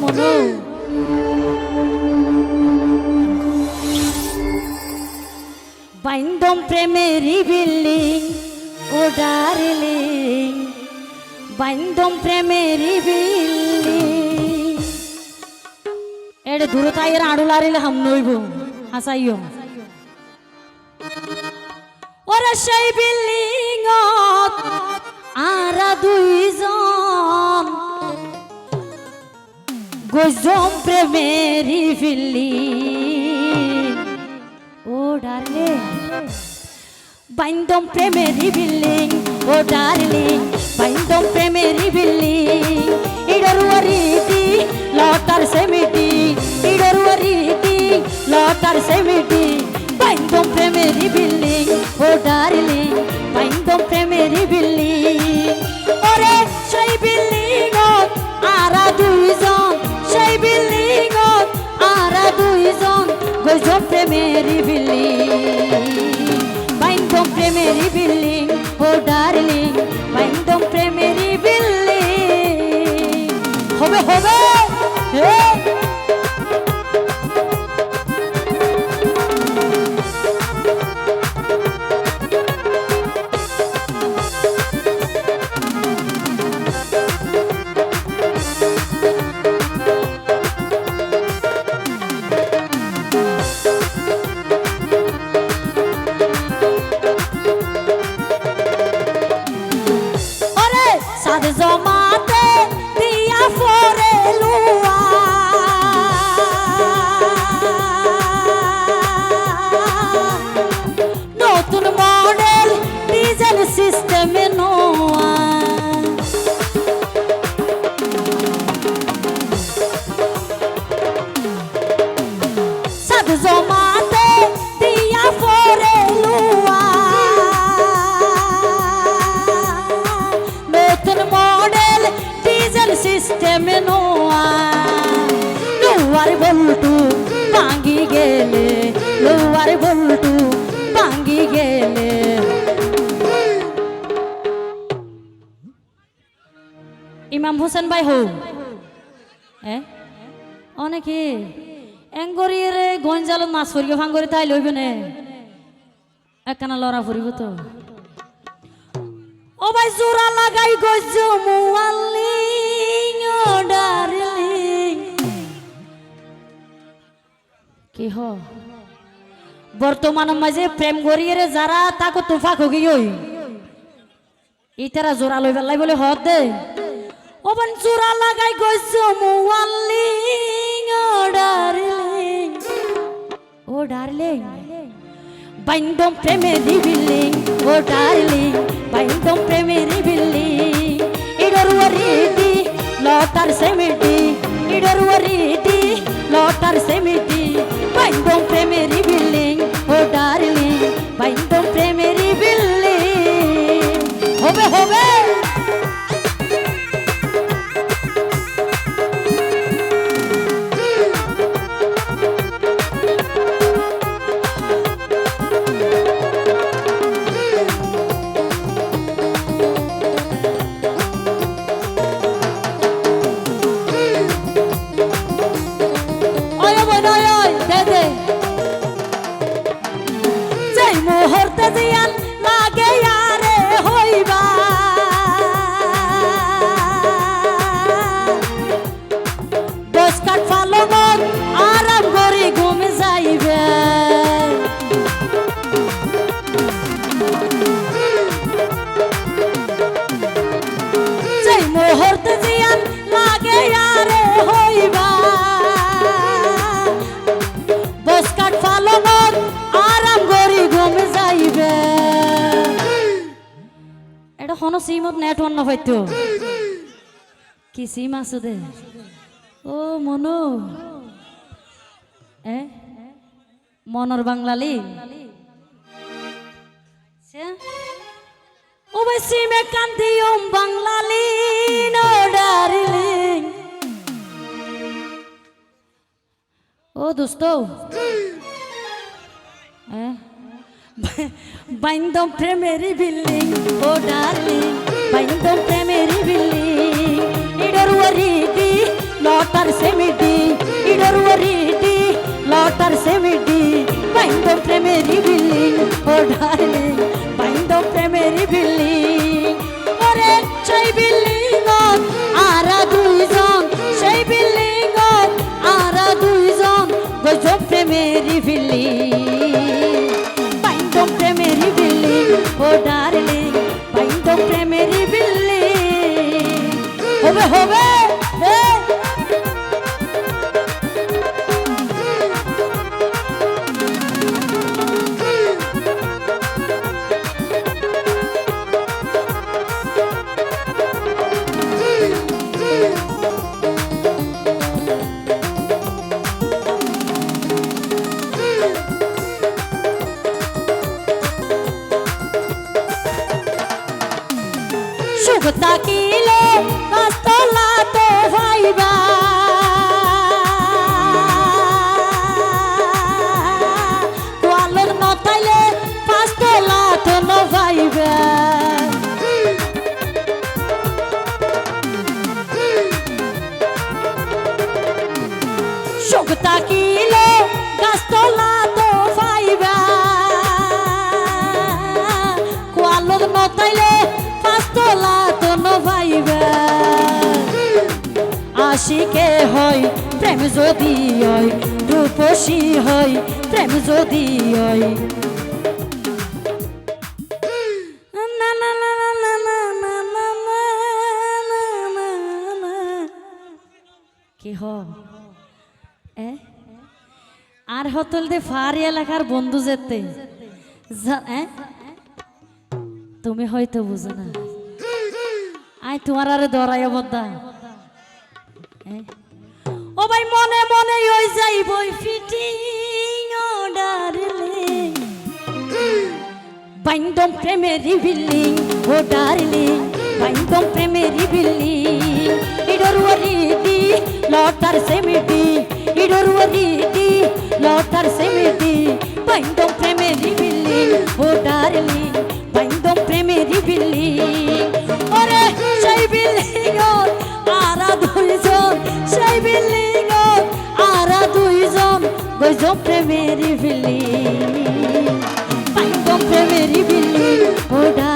মনো বাইন্দম প্রেমেরই বিল্ডিং, ও ডার্লিং। বাইন্দম প্রেমেরই বিল্ডিং। এড়ে দূরতাইয়ের আড়ুলারিলে হাম নইব, হাসাইও। ওরে সেই বিল্ডিং আরা দুইজন গজম প্রেমেরই ফিল্লি ও ডার্লিং, বাইন্দম প্রেমেরই বিল্ডিং ও ডার্লিং, বাইন্দম প্রেমেরই বিল্ডিং ইডরুয়ারিটি লটার হে লোয়ার বল্টু ভাঙ্গি গেলে লোয়ার বল্টু ভাঙ্গি গেলে। ইমাম হোসেন ভাই হো। অনেকে? এঙ্গরিয়ে গঞ্জালত মাছ ফরিয়ে ভাঙ্গরি তাই লইবে নে। একখানা লড়া ফুরিব তো। ও ভাই জোড়া লাগাই গজ মুয়াল্লিং ও কি হ? বর্তমান মাঝে প্রেম গড়িয়ে যারা তাকে তোফা খগি ওই ইতারা জোড়া লই পেলাই বলে হদ দে। ও বান জোড়া লাগাই গজ মুয়াল্লিং ও ডার্লিং ও ডার্লিং বাইন্দম প্রেমেরি বিল্ডিং ও ডার্লিং বাইন্দম প্রেমেরি বিল্ডিং ইডরুয়ারিটি লটার সেমিটি ইডরুয়ারিটি লটার সেমিটি নেট অন্য হয়তো কি সিম আছে দে? ও মনু। এ? মনর বাংলালি? ও ভাই কান্দি ওম বাংলালি, নো ডার্লিং। ও বাইন্দম প্রেমেরি বিল্ডিং, ও ডার্লিং। பைந்தன் பிரமேரி வில்லி இடருவரீடி லோட்டர் செமிடி இடருவரீடி லோட்டர் செமிடி பைந்தன் பிரமேரி வில்லி ஓடா চোখ কিলো গাছতলা তো পাইবা কোয়ালোর নতাইলে পাঁচতলা তো ন পাইবা আশিকে হয় প্রেম যদি হয় রূপসী হয় প্রেম যদি হয় কি হয় আর হতল দে ফারি এলাকার বন্ধু যেতে। তুমি হয়তো বুঝো না। আই তোমার আরে দরাই এ? ও ভাই, মনে মনে ওই যাইবই, ফিটিং ডারলিং বাইন্দম প্রেমেরি বিল্ডিং ও ডার্লিং বাইন্দম প্রেমেরি বিল্ডিং ইডরুয়ারি দি প্রেমের বিলি। পাইব প্রেমের বিলি। ওডা